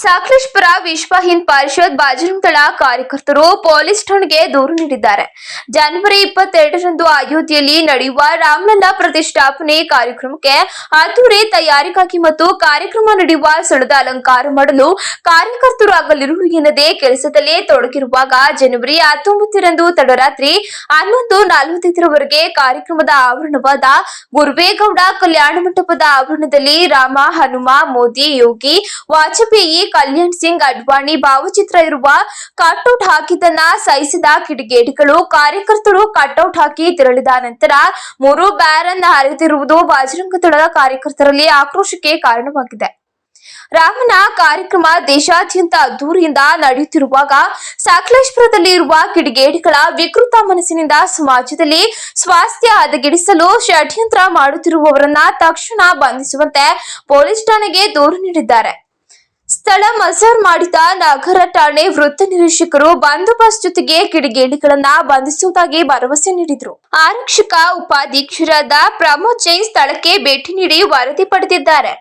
ಸಕಲೇಶ್ಪುರ ವಿಶ್ವ ಹಿಂದ್ ಪರಿಷತ್ ಬಜರಂಗ್ ದಳ ಕಾರ್ಯಕರ್ತರು ಪೊಲೀಸ್ ಠಾಣೆಗೆ ದೂರು ನೀಡಿದ್ದಾರೆ. ಜನವರಿ ಇಪ್ಪತ್ತೆರಡರಂದು ಅಯೋಧ್ಯೆಯಲ್ಲಿ ನಡೆಯುವ ರಾಮಲಲ್ಲಾ ಪ್ರತಿಷ್ಠಾಪನೆ ಕಾರ್ಯಕ್ರಮಕ್ಕೆ ಅದ್ದೂರಿ ತಯಾರಿಗಾಗಿ ಮತ್ತು ಕಾರ್ಯಕ್ರಮ ನಡೆಯುವ ಸ್ಥಳದ ಅಲಂಕಾರ ಮಾಡಲು ಕಾರ್ಯಕರ್ತರು ಆಗಲಿರುವುದು ಎನ್ನದೇ ಕೆಲಸದಲ್ಲೇ ತೊಡಗಿರುವಾಗ ಜನವರಿ ಹತ್ತೊಂಬತ್ತರಂದು ತಡರಾತ್ರಿ ಹನ್ನೊಂದು ನಲವತ್ತೈದರವರೆಗೆ ಕಾರ್ಯಕ್ರಮದ ಆವರಣವಾದ ಗುರುವೇಗೌಡ ಕಲ್ಯಾಣ ಮಂಟಪದ ಆವರಣದಲ್ಲಿ ರಾಮ, ಹನುಮ, ಮೋದಿ, ಯೋಗಿ, ವಾಜಪೇಯಿ ಕಲ್ಯಾಣ್ ಸಿಂಗ್ ಅಡ್ವಾಣಿ ಭಾವಚಿತ್ರ ಇರುವ ಕಟ್ಔಟ್ ಹಾಕಿದ್ದನ್ನ ಸಹಿಸಿದ ಕಿಡಿಗೇಡಿಗಳು ಕಾರ್ಯಕರ್ತರು ಕಟ್ಔಟ್ ಹಾಕಿ ತೆರಳಿದ ನಂತರ ಮೂರು ಬ್ಯಾರನ್ ಹರಿದಿರುವುದು ಬಜರಂಗ ದಳದ ಕಾರ್ಯಕರ್ತರಲ್ಲಿ ಆಕ್ರೋಶಕ್ಕೆ ಕಾರಣವಾಗಿದೆ. ರಾಮನ ಕಾರ್ಯಕ್ರಮ ದೇಶಾದ್ಯಂತ ಅದ್ದೂರಿಯಿಂದ ನಡೆಯುತ್ತಿರುವಾಗ ಸಕಲೇಶ್ಪುರದಲ್ಲಿ ಇರುವ ಕಿಡಿಗೇಡಿಗಳ ವಿಕೃತ ಮನಸ್ಸಿನಿಂದ ಸಮಾಜದಲ್ಲಿ ಸ್ವಾಸ್ಥ್ಯ ಹದಗೆಡಿಸಲು ಷಡ್ಯಂತ್ರ ಮಾಡುತ್ತಿರುವವರನ್ನ ತಕ್ಷಣ ಬಂಧಿಸುವಂತೆ ಪೊಲೀಸ್ ಠಾಣೆಗೆ ದೂರು ನೀಡಿದ್ದಾರೆ. ಸ್ಥಳ ಮಸರ್ ಮಾಡಿದ ನಗರ ಠಾಣೆ ವೃತ್ತ ನಿರೀಕ್ಷಕರು ಬಂದೋಬಸ್ತ್ ಜೊತೆಗೆ ಕಿಡಿಗೇಡಿಗಳನ್ನ ಬಂಧಿಸುವುದಾಗಿ ಭರವಸೆ ನೀಡಿದರು. ಆರಕ್ಷಕ ಉಪಾಧೀಕ್ಷರಾದ ಪ್ರಮೋದ್ ಜೈನ್ ಸ್ಥಳಕ್ಕೆ ಭೇಟಿ ನೀಡಿ ವರದಿ ಪಡೆದಿದ್ದಾರೆ.